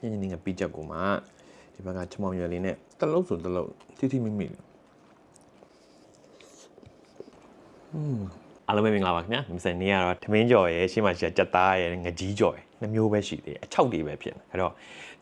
ညင်ညင်ငပိချက်ကိုမှဒီဘက်ကချမောင်ရွယ်လေးနဲ့တစ်လုံးဆိုတစ်လုံးထိထိမိမိလေးอืมအားလုံးပဲမင်္ဂလာပါခင်ဗျာဒီစနေကတော့ထမင်းကြော်ရဲ့ရှေ့မှာရှိတဲ့ကြက်သားရဲ့ငကြီးကြော်ရဲ့နှမျိုးပဲရှိသေးတယ်အချောက်တွေပဲဖြစ်နေအဲ့တော့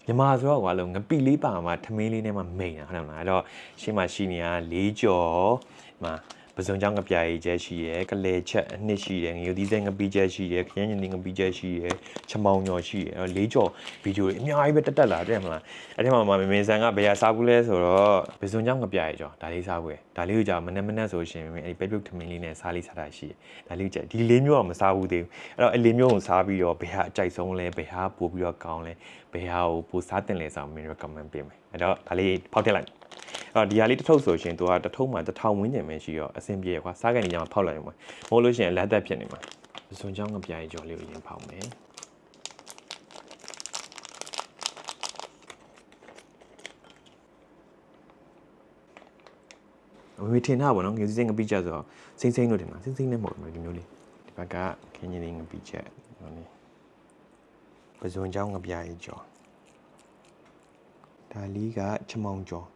မြန်မာဆိုတော့ကွာလို့ငပိလေးပါမှာထမင်းလေးနဲ့မှမိန်တာဟုတ်တယ်မလားအဲ့တော့ရှေ့မှာရှိနေတာလေးကြော်ဒီမှာ ပစုံကြောင့်ငပြာကြီးကျဲရှိရယ်ကလေချက်အနှစ်ရှိရယ်ငရုတ်သီးစဲငပိကျဲရှိရယ်ခရမ်းညင်သီးငပိကျဲရှိရယ်ချမောင်ညော်ရှိရယ်အဲ့တော့လေးကြော်ဗီဒီယိုတွေအများကြီးပဲတက်တက်လာတဲ့မလားအဲ့ဒီမှာမမေဆန်ကဘယ်ဟာစားဘူးလဲဆိုတော့ပစုံကြောင့်ငပြာကြီးကြော်ဒါလေးစားဘူးရယ်ဒါလေးကိုကြာမနေ့မနေ့ဆိုရှင်အဲ့ဒီပဲပြုတ်ထမင်းလေးနဲ့စားလေးစားတာရှိတယ်ဒါလေးကြဒီလေးမျိုးတော့မစားဘူးသေးဘူးအဲ့တော့အဲ့လေးမျိုးကိုစားပြီးတော့ဘယ်ဟာအကြိုက်ဆုံးလဲဘယ်ဟာပို့ပြီးတော့ကောင်းလဲဘယ်ဟာကိုပိုစားတင်လဲဆိုတော့မင်း recommend ပေးမယ်အဲ့တော့ဒါလေးဖောက်ထည့်လိုက်အဲ့ တော့ဒီဟာလေးတစ်ထုပ်ဆိုရှင်သူကတစ်ထုပ်မှာတစ်ထောင်ဝန်းကျင်ပဲရှိတော့အဆင်ပြေရကွာစားကန်နေကြမှာဖောက်လိုက်ရင်မဟုတ်လို့ရှိရင်လက်သက်ဖြစ်နေမှာပစုံချောင်းကပြားကြီးကြော်လေးကိုရင်ဖောက်မယ်အမေထင်တာပေါ့နော်ငွေစင်းငပိချက်ဆိုတော့စိမ့်စိမ့်လို့ထင်တာစိမ့်စိမ့်နဲ့မဟုတ်ဘူးဒီမျိုးလေးဒီဘက်ကခင်းကြီးလေးငပိချက်ဟောလေးပစုံချောင်းငပြားကြီးကြော်ဒါလီကချမောင်ကြော်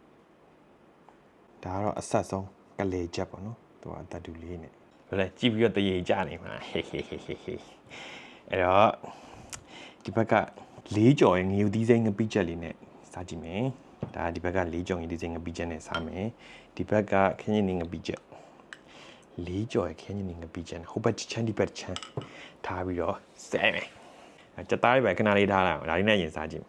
ဒါကတော့အဆက်ဆုံးကလေချက်ပေါ့နော်သူကတတူလေးနဲ့ဆိုတော့ကြည့်ပြီးတော့တရေကြနေမှာဟေးဟေးဟေးဟေးဟေးအဲ့တော့ဒီဘက်ကလေးကြော်ရဲ့ငရုတ်သီးစိမ့်ငပိချက်လေးနဲ့စားကြည့်မယ်ဒါဒီဘက်ကလေးကြော်ငရုတ်သီးစိမ့်ငပိချက်နဲ့စားမယ်ဒီဘက်ကခင်းကြီးငပိချက်လေးကြော်ရခင်းနေငပိချန်ဟိုဘက်ချန်ဒီဘက်ချန်ထားပြီးတော့ဆဲမယ်အဲကြက်သားလေးပဲခဏလေးထားလိုက်အောင်ဒါလေးနဲ့ရင်စားကြည့်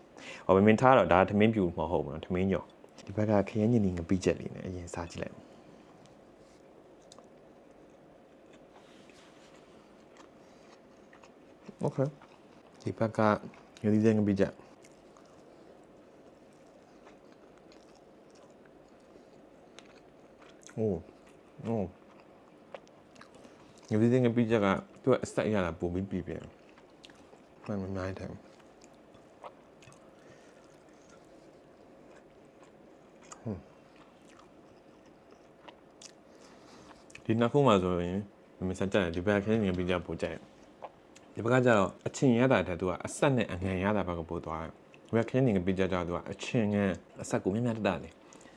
ဟောမင်းထားတော့ဒါသမင်းပြူမဟုတ်ဘူးနော်သမင်းကြော် ဒီဘက်ကခင်းညင်နေငပိချက်လေးနဲ့အရင်စားကြည့်လိုက်โอเคဒီဘက်ကရည်ရည်ငပိချက်โอ้โอ้ ငွေစင်းငပိချက်ကသူကအဆက်ရတာပုံပြီးပြီပြန်မှန်မှန်နိုင် ဒီနှစ်ခုမှဆိုရင်မစကြတယ်ဒီဘက်ခင်းငပိချက်ပို့ကြတယ်ဒီဘက်ကကျတော့အချင်းရတာတဲ့သူကအဆက်နဲ့အငံရတာဘက်ကပို့သွားတယ်ဒီဘက်ခင်းငပိချက်ကျတော့သူကအချင်းငံအဆက်ကိုမြတ်မြတ်တတ်တယ်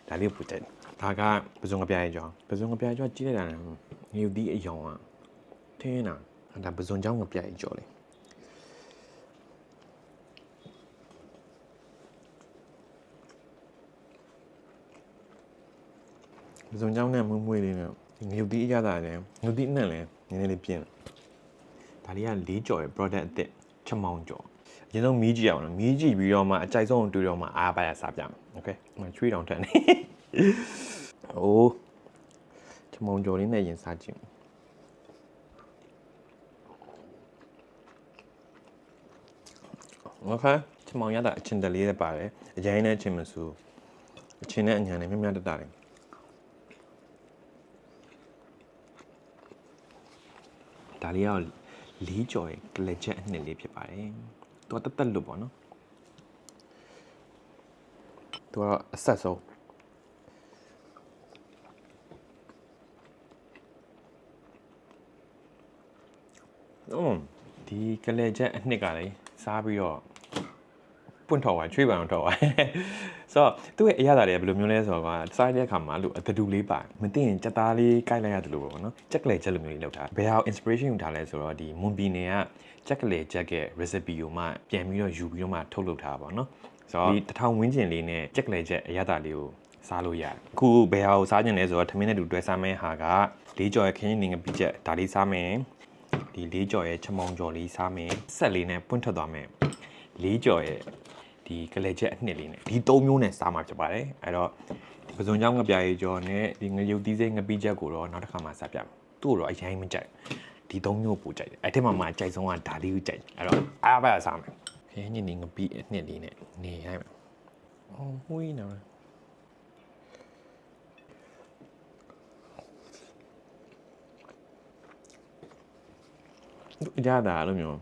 ဒါလေးပို့ကြတယ်ဒါကပစုံကပြားရဲ့ကြောင်းပစုံကပြားကြောင်းကြီးလိုက်တာငရုတ်ဒီအယောင်อ่ะထင်းတာဒါပဇွန်ချောင်းကပြိုင်ကြော်လေ ပဇွန်ချောင်းနဲ့မွေးမွေးလေးနဲ့ငရုတ်တီးအရသာနဲ့ငရုတ်တီးနဲ့လည်းနည်းနည်းလေးပြင်းဒါလေးကလေးကြော်ရဲ့ product အစ်စ်ချက်မောင်းကြော်အရင်ဆုံးမီးကြည့်အောင်နော်မီးကြည့်ပြီးတော့မှအကြိုက်ဆုံးတွေ့တော့မှအားပါရစားပြမယ်โอเคမချွေးတောင်ထက်နေအိုးချက်မောင်းကြော်လေးနဲ့ရင်စားကြည့် โอเคချမောင်ရတာအချင်းတလေးလည်းပါတယ်အရင်နဲ့အချင်းမဆူအချင်းနဲ့အညာနဲ့မြမြတတတယ် ဒါလေးကလေးကြော်ရဲ့ကလက်ချက်အနှစ်လေးဖြစ်ပါတယ်သူကတက်တက်လို့ပေါ့နော်သူကအဆက်ဆုံးอืมဒီကလက်ချက်အနှစ်ကလည်းစားပြီးတော့ ပွင့်ထော်သွားချွေးပံအောင်ထော်သွားဆိုတော့သူ့ရဲ့အရသာတွေကဘယ်လိုမျိုးလဲဆိုတော့ကစားတဲ့အခါမှာလို့အတတူလေးပါမသိရင်စက်သားလေးကိုက်လိုက်ရတယ်လို့ပေါ့နော်ချက်ကလေးချက်လိုမျိုးလေးလောက်ထားဘယ်ဟာ inspiration ယူထားလဲဆိုတော့ဒီမွန်ပီနယ်ကချက်ကလေးချက်ရဲ့ recipe ကိုမှပြန်ပြီးတော့ယူပြီးတော့မှထုတ်လုပ်ထားပါပေါ့နော်ဆိုတော့ဒီတစ်ထောင်ဝင်းကျင်လေးနဲ့ချက်ကလေးချက်အရသာလေးကိုစားလို့ရတယ်အခုဘယ်ဟာကိုစားကျင်လဲဆိုတော့ထမင်းနဲ့တူတွဲစားမယ့်ဟာကလေးကြော်ရဲ့ခင်းနေငပိချက်ဒါလေးစားမယ်ဒီလေးကြော်ရဲ့ချမောင်ကြော်လေးစားမယ်ဆက်လေးနဲ့ပွင့်ထွက်သွားမယ်လေးကြော်ရဲ့ ဒီကလေးချက်အနှစ်လေးနဲ့ဒီသုံးမျိုးနဲ့စားမှာဖြစ်ပါတယ်အဲ့တော့ဒီပစုံချောင်းငပြားရေးကြော်နဲ့ဒီငရုတ်သီးစိမ့်ငပိချက်ကိုတော့နောက်တစ်ခါမှစားပြမယ်သူ့ကိုတော့အရင်မကြိုက်ဒီသုံးမျိုးပိုကြိုက်တယ်အဲ့ထက်မှမှကြိုက်ဆုံးကဒါလေးကိုကြိုက်တယ်အဲ့တော့အားပါစားမယ်ခင်းညင်နေငပိအနှစ်လေးနဲ့နေရိုက်မယ်အော်ဝီးနော်ရတာအဲ့လိုမျိုး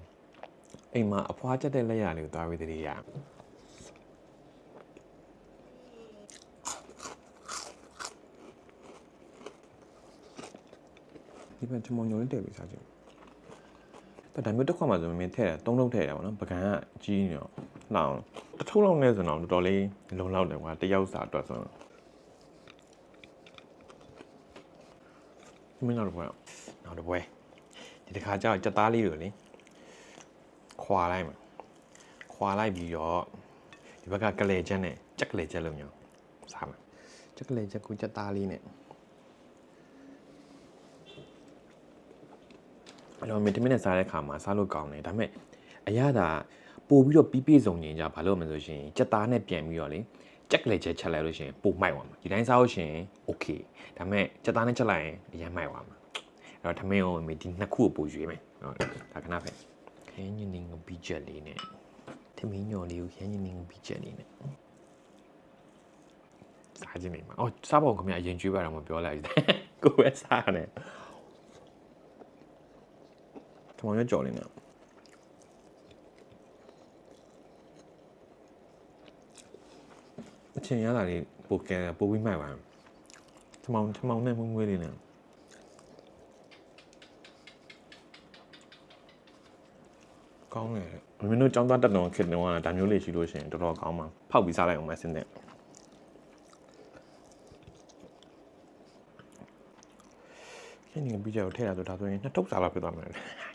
အိမ်မှာအဖွားချက်တဲ့လက်ရလေးကိုသွားပြီးတည်းရ ဒီမှာချမောင်ညိုလေးတည့်ပြီးစားကြည့်ဒါမျိုးတစ်ခွက်မှဆိုမင်းထည့်တယ်သုံးလုံးထည့်တယ်ပေါ့နော်ပကံကကြီးနေတော့လောင်တစ်ထုံးလုံးနဲ့ဆိုတော့တော်တော်လေးလုံလောက်တယ်ကွာတယောက်စာအတွက်ဆိုတော့မင်းတော့ဘယ်နောက်တစ်ပွဲဒီတစ်ခါကျတော့ကြက်သားလေးတွေလေခွာလိုက်မှာခွာလိုက်ပြီးတော့ဒီဘက်ကကလေချက်နဲ့ကြက်ကလေချက်လို့မျိုးစားမှာကြက်ကလေချက်ကိုကြက်သားလေးနဲ့ အဲ့တော့မင်းတမင်းနဲ့စားတဲ့ခါမှာစားလို့ကောင်းတယ်ဒါပေမဲ့အရသာပို့ပြီးတော့ပြီးပြည့်စုံနေကြဘာလို့မလဲဆိုရှင်ကြက်သားနဲ့ပြန်ပြီးတော့လေကြက်ကလေးချက်ချက်လိုက်လို့ရှင်ပို့မိုက်သွားမှာဒီတိုင်းစားလို့ရှင် okay ဒါပေမဲ့ကြက်သားနဲ့ချက်လိုက်ရင်အရင်မိုက်သွားမှာအဲ့တော့ထမင်းကိုဒီနှစ်ခုကိုပို့ရွေးမယ်ဟုတ်ဒါခဏဖက်ဟင်းညင်းငပီချက်လေးနဲ့ထမင်းညော်လေးကိုဟင်းညင်းငပီချက်လေးနဲ့စားခြင်းနေမှာအော်စားပါဦးခင်ဗျအရင်ကျွေးပါတော့မပြောလိုက်ဘူးကိုယ်ပဲစားရတယ် ထမောင်ရွက်ကြော်လေးနဲ့အချင်းရတာလေးပိုကဲပိုပြီးမှိုက်ပါထမောင်ထမောင်နဲ့မွေးမွေးလေးနဲ့ကောင်းတယ်မင်းတို့ចောင်းသားတက်တော်ခေတ္တတော့ဒါမျိုးလေးရှိလို့ရှိရင်တော်တော်ကောင်းပါဖောက်ပြီးစားလိုက်အောင်မစင်းနဲ့ခင်းနေပြီးကြတော့ထဲလာဆိုဒါဆိုရင်နှစ်ထုပ်စားလောက်ဖြစ်သွားမှာလေ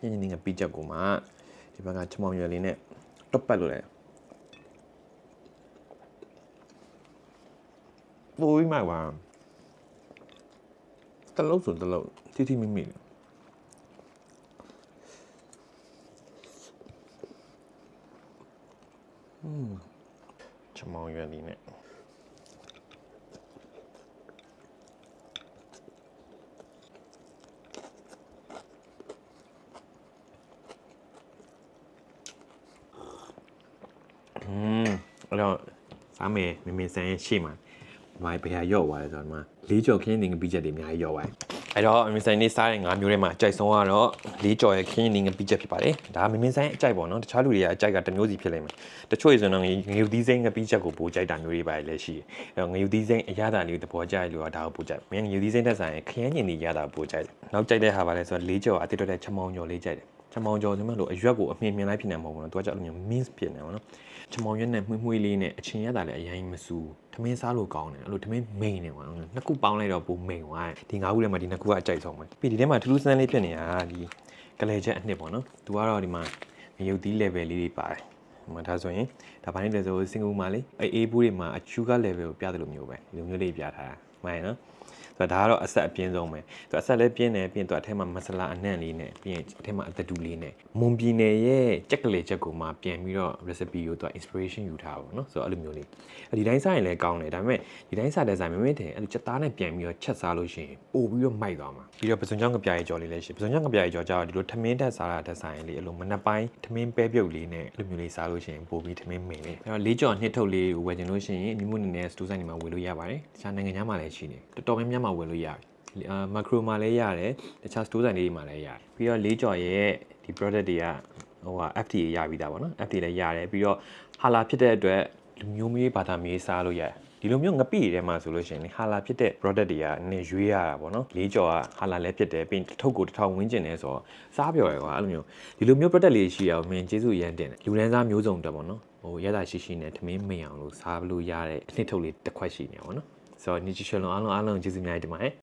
ညင်ညင်ငပြီးချက်ကိုမှဒီဘက်ကချမောင်ရွယ်လေးနဲ့တော့ပတ်လို့လေပိုးပြီးမှပါတလုံးဆိုတလုံးတိတိမိမိလေอืมချမောင်ရွယ်လေးနဲ့ อืมအဲ့တော့စားမယ်မင်းမင်းဆန်းရဲ့ရှေ့မှာမိုင်ဘယ်ဟာရော့သွားလဲဆိုတော့ဒီမှာလေးကြော်ခင်းနေငပြီးချက်တွေအများကြီးရော့သွားတယ်အဲ့တော့မင်းမင်းဆန်းလေးစားတဲ့ငါးမျိုးထဲမှာအကြိုက်ဆုံးကတော့လေးကြော်ရဲ့ခင်းနေငပြီးချက်ဖြစ်ပါတယ်ဒါမင်းမင်းဆန်းရဲ့အကြိုက်ပေါ့နော်တခြားလူတွေကအကြိုက်ကတစ်မျိုးစီဖြစ်လိမ့်မယ်တချို့ဆိုတော့ငယူသီးစိမ့်ငပြီးချက်ကိုပိုကြိုက်တာမျိုးတွေပါလည်းရှိတယ်အဲ့တော့ငယူသီးစိမ့်အရသာလေးကိုသဘောကျတဲ့လူကဒါကိုပိုကြိုက်မင်းငယူသီးစိမ့်တက်ဆိုင်ခရမ်းညင်တွေရတာပိုကြိုက်တယ်နောက်ကြိုက်တဲ့ဟာပါလဲဆိုတော့လေးကြော်အတိတ်တဲ့ချမောင်ကြော်လေးကြိုက်တယ် ချမောင်ကြော်ဆိုမှလို့အရွက်ကိုအမြင်မြင်လိုက်ဖြစ်နေမှာမဟုတ်ဘူးနော်သူကကြောက်လို့မျိုး means ဖြစ်နေမှာနော်ချမောင်ရွက်နဲ့မှုန့်မှုန့်လေးနဲ့အချင်းရတာလည်းအရင်မစူထမင်းစားလို့ကောင်းတယ်အဲ့လိုထမင်းမိန်နေမှာနှစ်ခုပေါင်းလိုက်တော့ပိုမိန်သွားတယ်ဒီငါးခုထဲမှာဒီနှစ်ခုကအကြိုက်ဆုံးပဲပြီးဒီထဲမှာထူးထူးဆန်းဆန်းလေးဖြစ်နေတာဒီကလေးချက်အနှစ်ပေါ့နော်သူကတော့ဒီမှာရုပ်သီး level လေးတွေပါတယ်ဟိုမှာဒါဆိုရင်ဒါဘာနဲ့လဲဆိုစင်ကူမှာလေအေးအေးဘူးတွေမှာအချူက level ကိုပြတယ်လို့မျိုးပဲဒီလိုမျိုးလေးပြထားတာမှန်ရနော် ဆိုတော့ဒါကတော့အဆက်အပြင်းဆုံးပဲသူအဆက်လည်းပြင်းတယ်ပြီးရင်သူအထက်မှာမဆလာအနှံ့လေးနဲ့ပြီးရင်အထက်မှာအသက်တူလေးနဲ့မွန်ပြည်နယ်ရဲ့ကြက်ကလေးချက်ကိုမှပြန်ပြီးတော့ recipe ကိုသူ inspiration ယူထားပါဘောเนาะဆိုတော့အဲ့လိုမျိုးလေးဒီတိုင်းစားရင်လည်းကောင်းတယ်ဒါပေမဲ့ဒီတိုင်းစားတဲ့ဆိုင်မမင်းထင်အဲ့လိုချက်သားနဲ့ပြန်ပြီးတော့ချက်စားလို့ရှိရင်ပို့ပြီးတော့မိုက်သွားမှာပြီးတော့ပစုံချောင်းကပြားရဲ့ကြော်လေးလည်းရှိပစုံချောင်းကပြားရဲ့ကြော်ကြတော့ဒီလိုထမင်းတက်စားတာတက်ဆိုင်လေးအဲ့လိုမနက်ပိုင်းထမင်းပဲပြုတ်လေးနဲ့အဲ့လိုမျိုးလေးစားလို့ရှိရင်ပို့ပြီးထမင်းမိန်လေးအဲ့တော့လေးကြော်နှစ်ထုပ်လေးကိုဝယ်ချင်လို့ရှိရင်မိမှုအနေနဲ့စတိုးဆိုင်တွေမှာဝယ်လို့ရပါတယ်တခြားနိုင်ငံခြားမှာလည်းရှိနေတော်တော်များများ မှာဝယ်လို့ရတယ်အာမက်ခရိုမှာလည်းရတယ်တခြား store ဆိုင်လေးတွေမှာလည်းရတယ်ပြီးတော့လေးကြော်ရဲ့ဒီ product တွေကဟိုဟာ FTA ရပြီးသားပေါ့နော် FTA လည်းရတယ်ပြီးတော့ဟာလာဖြစ်တဲ့အတွက်လူမျိုးမျိုးဘာသာမျိုးစားလို့ရတယ်ဒီလိုမျိုးငပိတွေထဲမှာဆိုလို့ရှိရင်ဟာလာဖြစ်တဲ့ product တွေကနည်းရွေးရတာပေါ့နော်လေးကြော်ကဟာလာလည်းဖြစ်တယ်ပြီးရင်တစ်ထုပ်ကိုတစ်ထောင်ဝန်းကျင်နေဆိုတော့စားပြော်ရကွာအဲ့လိုမျိုးဒီလိုမျိုး product လေးရှိရအောင်မင်းကျေးဇူးအရန်တင်တယ်လူတန်းစားမျိုးစုံတက်ပေါ့နော်ဟိုရတာရှိရှိနဲ့ထမင်းမိန်အောင်လို့စားလို့ရတဲ့အနှစ်ထုတ်လေးတစ်ခွက်ရှိနေပါပေါ့နော် ဆိုတော့ nutrition လုံးအားလုံးအားလုံးကျေးဇူးများတင်ပါတယ်